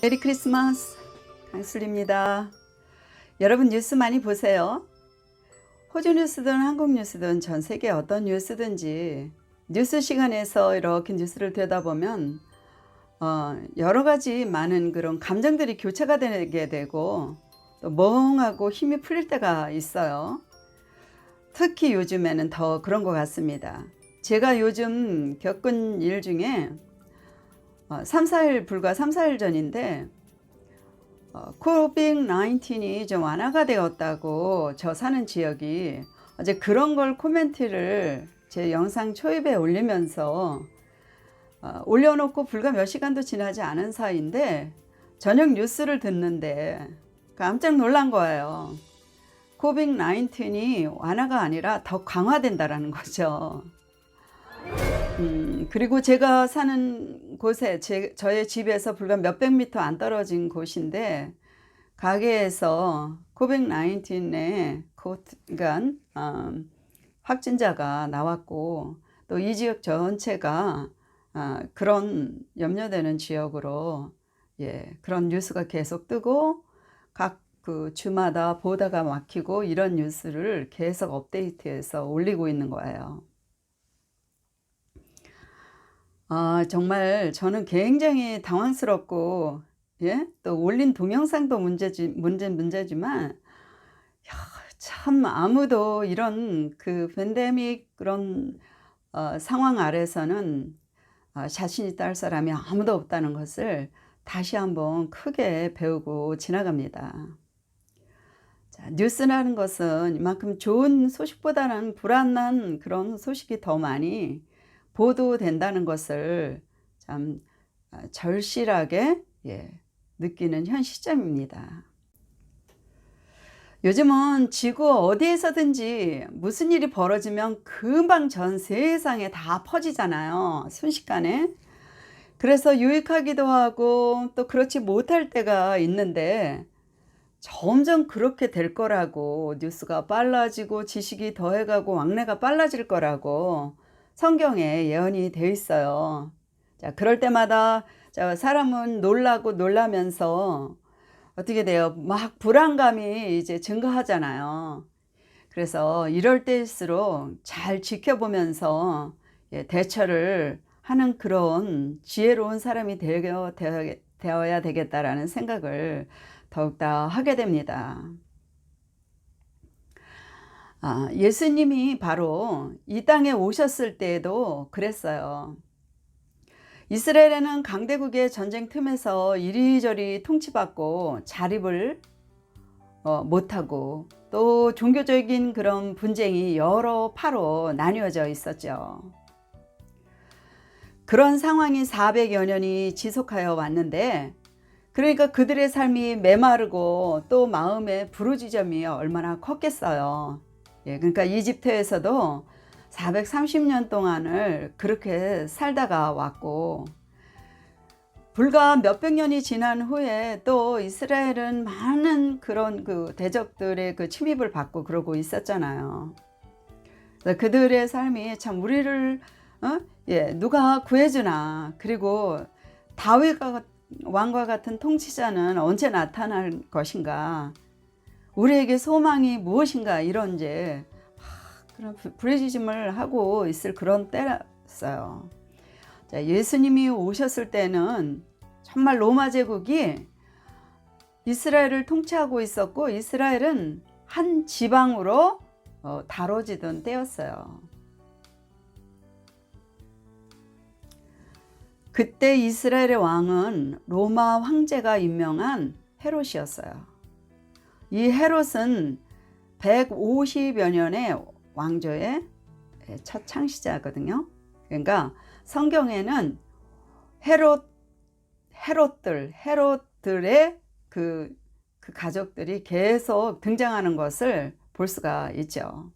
메리 크리스마스 강슬입니다. 여러분 뉴스 많이 보세요. 호주 뉴스든 한국 뉴스든 전 세계 어떤 뉴스든지 뉴스 시간에서 이렇게 뉴스를 들여다보면 어, 여러 가지 많은 그런 감정들이 교차가 되게 되고 또 멍하고 힘이 풀릴 때가 있어요. 특히 요즘에는 더 그런 것 같습니다. 제가 요즘 겪은 일 중에 어, 3, 4일 불과 3, 4일 전인데 어, 코빅 19이 좀 완화가 되었다고 저 사는 지역이 어제 그런 걸 코멘트를 제 영상 초입에 올리면서 어, 올려놓고 불과 몇 시간도 지나지 않은 사이인데 저녁 뉴스를 듣는데 깜짝 놀란 거예요. 코빅 19이 완화가 아니라 더 강화된다라는 거죠. 음, 그리고 제가 사는 곳에 제, 저의 집에서 불과 몇백 미터 안 떨어진 곳인데 가게에서 코빅 19의 그러니까 음, 확진자가 나왔고 또 이 지역 전체가 아, 그런 염려되는 지역으로 예, 그런 뉴스가 계속 뜨고 각 그 주마다 보다가 막히고 이런 뉴스를 계속 업데이트해서 올리고 있는 거예요. 아, 정말 저는 굉장히 당황스럽고, 예? 또 올린 동영상도 문제지, 문제, 문제지만, 야, 참 아무도 이런 그 팬데믹 그런 어, 상황 아래서는 어, 자신 있다 할 사람이 아무도 없다는 것을 다시 한번 크게 배우고 지나갑니다. 자, 뉴스라는 것은 이만큼 좋은 소식보다는 불안한 그런 소식이 더 많이 보도된다는 것을 참 아, 절실하게 예, 느끼는 현 시점입니다. 요즘은 지구 어디에서든지 무슨 일이 벌어지면 금방 전 세상에 다 퍼지잖아요. 순식간에. 그래서 유익하기도 하고 또 그렇지 못할 때가 있는데 점점 그렇게 될 거라고 뉴스가 빨라지고 지식이 더해가고 왕래가 빨라질 거라고 성경에 예언이 되어 있어요. 자, 그럴 때마다 자, 사람은 놀라고 놀라면서 어떻게 돼요? 막 불안감이 이제 증가하잖아요. 그래서 이럴 때일수록 잘 지켜보면서 예, 대처를 하는 그런 지혜로운 사람이 되어, 되어, 되어야 되겠다라는 생각을 더욱더 하게 됩니다. 아, 예수님이 바로 이 땅에 오셨을 때에도 그랬어요. 이스라엘에는 강대국의 전쟁 틈에서 이리저리 통치받고 자립을 어, 못하고 또 종교적인 그런 분쟁이 여러 파로 나뉘어져 있었죠. 그런 상황이 400여 년이 지속하여 왔는데 그러니까 그들의 삶이 메마르고 또 마음의 부르짖음이 얼마나 컸겠어요. 예, 그러니까 이집트에서도 430년 동안을 그렇게 살다가 왔고 불과 몇백 년이 지난 후에 또 이스라엘은 많은 그런 그 대적들의 그 침입을 받고 그러고 있었잖아요. 그들의 삶이 참 우리를 어? 예, 누가 구해주나 그리고 다윗 왕과 같은 통치자는 언제 나타날 것인가 우리에게 소망이 무엇인가 이런 이제 그런 부르짖음을 하고 있을 그런 때였어요. 자, 예수님이 오셨을 때는 정말 로마 제국이 이스라엘을 통치하고 있었고 이스라엘은 한 지방으로 어, 다뤄지던 때였어요. 그때 이스라엘의 왕은 로마 황제가 임명한 헤롯이었어요. 이 헤롯은 150여 년의 왕조의 첫 창시자거든요. 그러니까 성경에는 헤롯 헤롯들 헤롯들의 그, 그 가족들이 계속 등장하는 것을 볼 수가 있죠.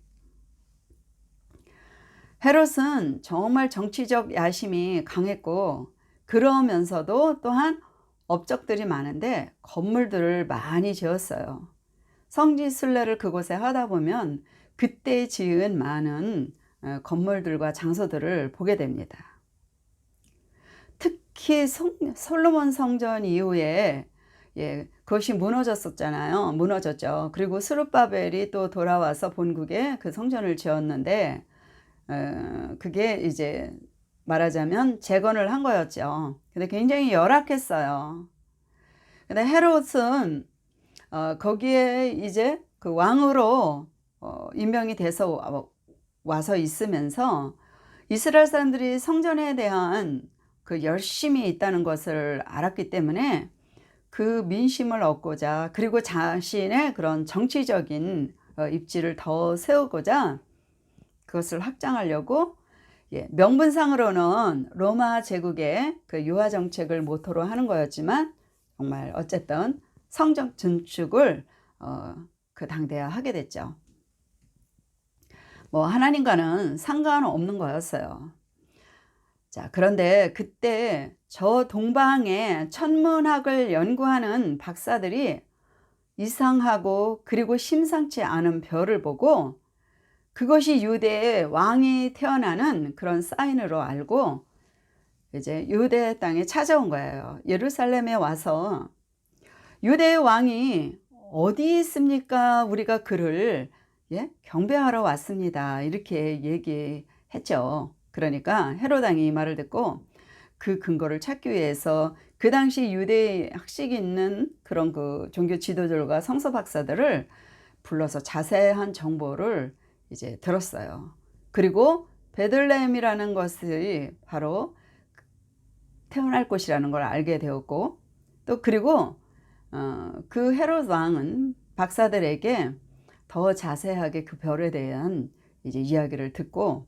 헤롯은 정말 정치적 야심이 강했고 그러면서도 또한 업적들이 많은데 건물들을 많이 지었어요. 성지 순례를 그곳에 하다 보면 그때 지은 많은 어, 건물들과 장소들을 보게 됩니다. 특히 성- 솔로몬 성전 이후에 예, 그것이 무너졌었잖아요. 무너졌죠. 그리고 스룹바벨이 또 돌아와서 본국에 그 성전을 지었는데 어, 그게 이제 말하자면 재건을 한 거였죠. 근데 굉장히 열악했어요. 근데 헤롯은 어, 거기에 이제 그 왕으로 어, 임명이 돼서 와- 와서 있으면서 이스라엘 사람들이 성전에 대한 그 열심이 있다는 것을 알았기 때문에 그 민심을 얻고자 그리고 자신의 그런 정치적인 어, 입지를 더 세우고자 그것을 확장하려고 예, 명분상으로는 로마 제국의 그 유화 정책을 모토로 하는 거였지만 정말 어쨌든 성적 증축을 어, 그 당대에 하게 됐죠. 뭐 하나님과는 상관없는 거였어요. 자, 그런데 그때 저 동방에 천문학을 연구하는 박사들이 이상하고 그리고 심상치 않은 별을 보고 그것이 유대의 왕이 태어나는 그런 사인으로 알고 이제 유대 땅에 찾아온 거예요. 예루살렘에 와서 유대의 왕이 어디 있습니까? 우리가 그를 예? 경배하러 왔습니다. 이렇게 얘기했죠. 그러니까 헤로당이 이 말을 듣고 그 근거를 찾기 위해서 그 당시 유대 학식이 있는 그런 그 종교 지도자들과 성서 박사들을 불러서 자세한 정보를 이제 들었어요. 그리고 베들레헴이라는 것이 바로 태어날 곳이라는 걸 알게 되었고 또 그리고 어, 그 헤롯 왕은 박사들에게 더 자세하게 그 별에 대한 이제 이야기를 듣고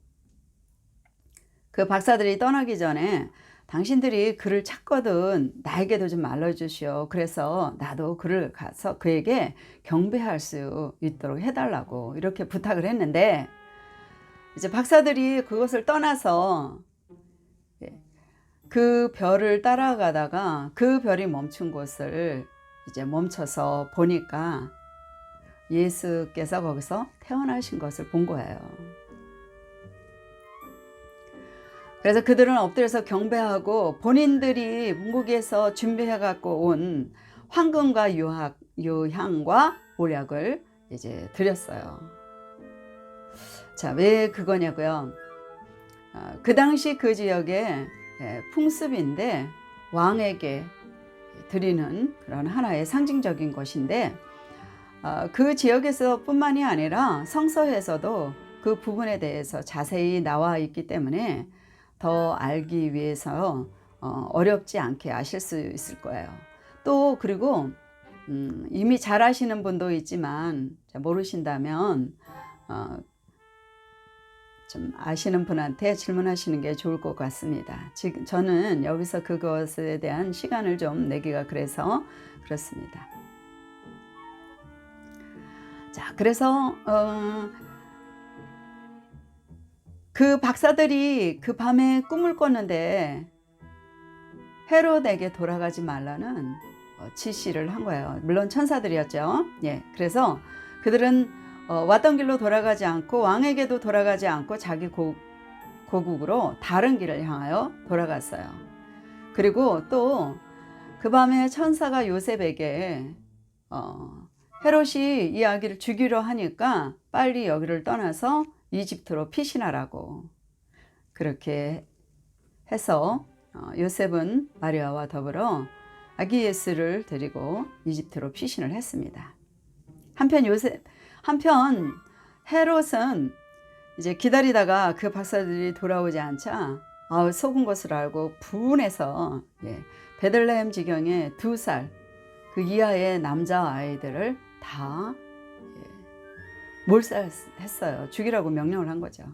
그 박사들이 떠나기 전에 당신들이 그를 찾거든 나에게도 좀 알려주시오. 그래서 나도 그를 가서 그에게 경배할 수 있도록 해달라고 이렇게 부탁을 했는데 이제 박사들이 그것을 떠나서 예, 그 별을 따라가다가 그 별이 멈춘 곳을 이제 멈춰서 보니까 예수께서 거기서 태어나신 것을 본 거예요. 그래서 그들은 엎드려서 경배하고 본인들이 문국에서 준비해 갖고 온 황금과 유학, 유향과 모략을 이제 드렸어요. 자, 왜 그거냐고요? 어, 그 당시 그 지역의 예, 풍습인데 왕에게 드리는 그런 하나의 상징적인 것인데 어, 그 지역에서 뿐만이 아니라 성서에서도 그 부분에 대해서 자세히 나와 있기 때문에 더 알기 위해서 어, 어렵지 않게 아실 수 있을 거예요. 또 그리고 음, 이미 잘 아시는 분도 있지만 자, 모르신다면 어, 좀 아시는 분한테 질문하시는 게 좋을 것 같습니다. 지금 저는 여기서 그것에 대한 시간을 좀 내기가 그래서 그렇습니다. 자, 그래서 어, 그 박사들이 그 밤에 꿈을 꿨는데 헤롯에게 돌아가지 말라는 어, 지시를 한 거예요. 물론 천사들이었죠. 예, 그래서 그들은 어, 왔던 길로 돌아가지 않고 왕에게도 돌아가지 않고 자기 고, 고국으로 다른 길을 향하여 돌아갔어요. 그리고 또 그 밤에 천사가 요셉에게 어, 헤롯이 이 아기를 죽이려 하니까 빨리 여기를 떠나서 이집트로 피신하라고 그렇게 해서 어, 요셉은 마리아와 더불어 아기 예수를 데리고 이집트로 피신을 했습니다. 한편 요셉 한편 헤롯은 이제 기다리다가 그 박사들이 돌아오지 않자 아, 속은 것을 알고 분해서 예, 베들레헴 지경에 두 살 그 이하의 남자 아이들을 다 예, 몰살했어요. 죽이라고 명령을 한 거죠.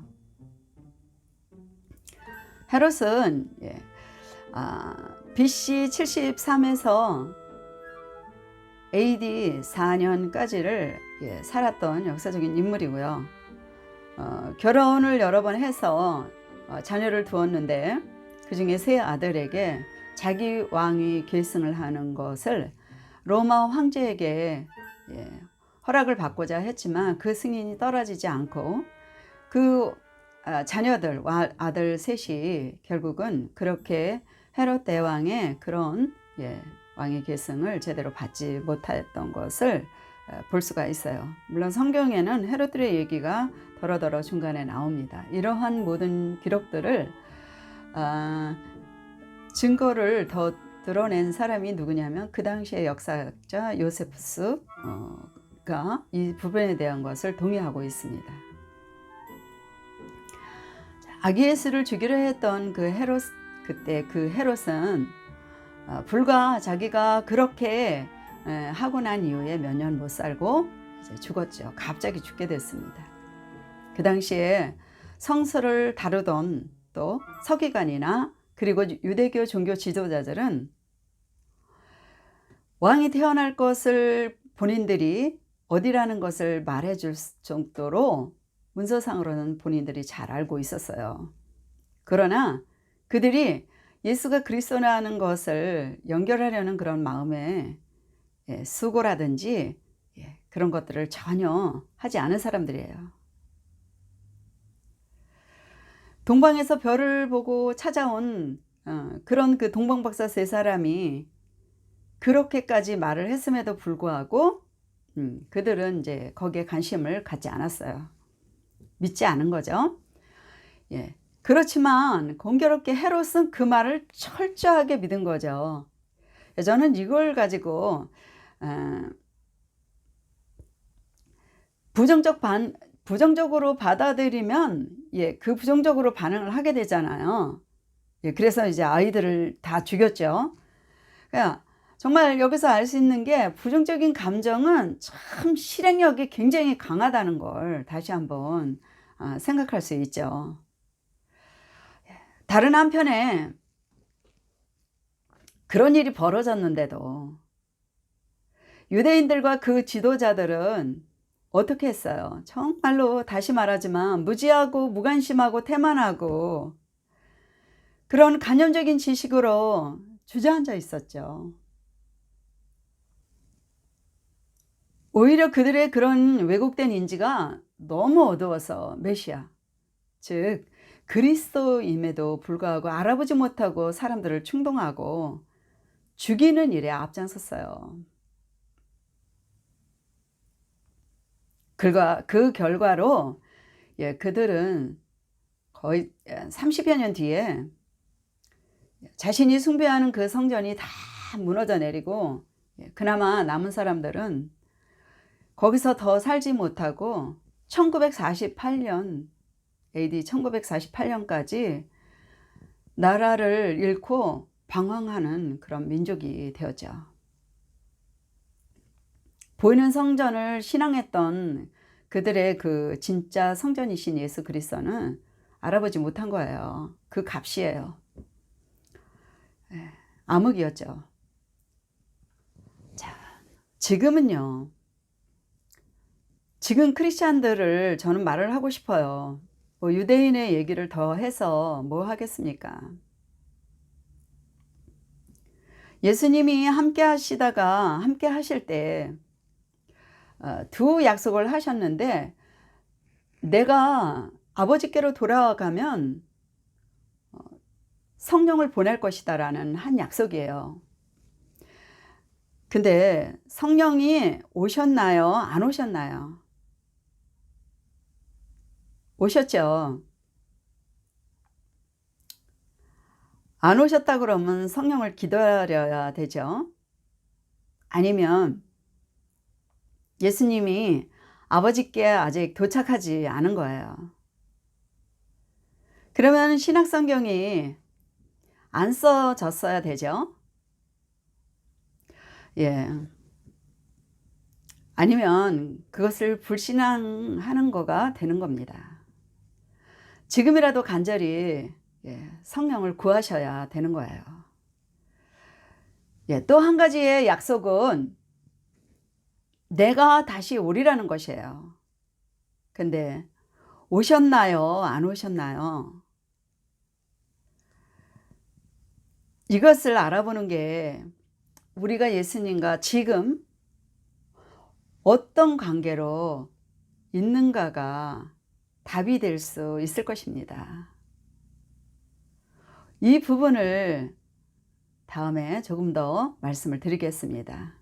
헤롯은 예, 아, BC 73에서 AD 4년까지를 예, 살았던 역사적인 인물이고요. 어, 결혼을 여러 번 해서 어, 자녀를 두었는데 그 중에 세 아들에게 자기 왕위 계승을 하는 것을 로마 황제에게 예, 허락을 받고자 했지만 그 승인이 떨어지지 않고 그 아, 자녀들 와- 아들 셋이 결국은 그렇게 헤롯 대왕의 그런 예, 왕의 계승을 제대로 받지 못했던 것을 어, 볼 수가 있어요. 물론 성경에는 헤롯들의 얘기가 더러더러 중간에 나옵니다. 이러한 모든 기록들을 아, 증거를 더 드러낸 사람이 누구냐면 그 당시의 역사학자 요세푸스가 이 부분에 대한 것을 동의하고 있습니다. 자, 아기 예수를 죽이려 했던 그 헤롯 그때 그 헤롯은 어, 불과 자기가 그렇게 에, 하고 난 이후에 몇 년 못 살고 이제 죽었죠. 갑자기 죽게 됐습니다. 그 당시에 성서를 다루던 또 서기관이나 그리고 유대교 종교 지도자들은 왕이 태어날 것을 본인들이 어디라는 것을 말해줄 정도로 문서상으로는 본인들이 잘 알고 있었어요. 그러나 그들이 예수가 그리스도라는 것을 연결하려는 그런 마음에 예, 수고라든지 예, 그런 것들을 전혀 하지 않은 사람들이에요. 동방에서 별을 보고 찾아온 어, 그런 그 동방 박사 세 사람이 그렇게까지 말을 했음에도 불구하고 음, 그들은 이제 거기에 관심을 갖지 않았어요. 믿지 않은 거죠. 예. 그렇지만 공교롭게 헤롯은 그 말을 철저하게 믿은 거죠. 저는 이걸 가지고 어, 부정적 반 부정적으로 받아들이면 예, 그 부정적으로 반응을 하게 되잖아요. 예, 그래서 이제 아이들을 다 죽였죠. 그러니까 정말 여기서 알 수 있는 게 부정적인 감정은 참 실행력이 굉장히 강하다는 걸 다시 한번 아, 생각할 수 있죠. 다른 한편에 그런 일이 벌어졌는데도 유대인들과 그 지도자들은 어떻게 했어요? 정말로 다시 말하지만 무지하고 무관심하고 태만하고 그런 간접적인 지식으로 주저앉아 있었죠. 오히려 그들의 그런 왜곡된 인지가 너무 어두워서 메시아, 즉 그리스도임에도 불구하고 알아보지 못하고 사람들을 충동하고 죽이는 일에 앞장섰어요. 그가 그 결과로 예, 그들은 거의 30여 년 뒤에 자신이 숭배하는 그 성전이 다 무너져 내리고 예, 그나마 남은 사람들은 거기서 더 살지 못하고 1948년 AD 1948년까지 나라를 잃고 방황하는 그런 민족이 되었죠. 보이는 성전을 신앙했던 그들의 그 진짜 성전이신 예수 그리스도는 알아보지 못한 거예요. 그 값이에요. 예, 암흑이었죠. 자, 지금은요. 지금 크리스찬들을 저는 말을 하고 싶어요. 뭐 유대인의 얘기를 더 해서 뭐 하겠습니까? 예수님이 함께 하시다가 함께 하실 때 어, 두 약속을 하셨는데 내가 아버지께로 돌아가면 어, 성령을 보낼 것이다 라는 한 약속이에요. 근데 성령이 오셨나요? 안 오셨나요? 오셨죠. 안 오셨다 그러면 성령을 기다려야 되죠. 아니면 예수님이 아버지께 아직 도착하지 않은 거예요. 그러면 신약 성경이 안 써졌어야 되죠. 예. 아니면 그것을 불신앙하는 거가 되는 겁니다. 지금이라도 간절히 예, 성령을 구하셔야 되는 거예요. 예, 또한 가지의 약속은 내가 다시 오리라는 것이에요. 근데 오셨나요? 안 오셨나요? 이것을 알아보는 게 우리가 예수님과 지금 어떤 관계로 있는가가 답이 될 수 있을 것입니다. 이 부분을 다음에 조금 더 말씀을 드리겠습니다.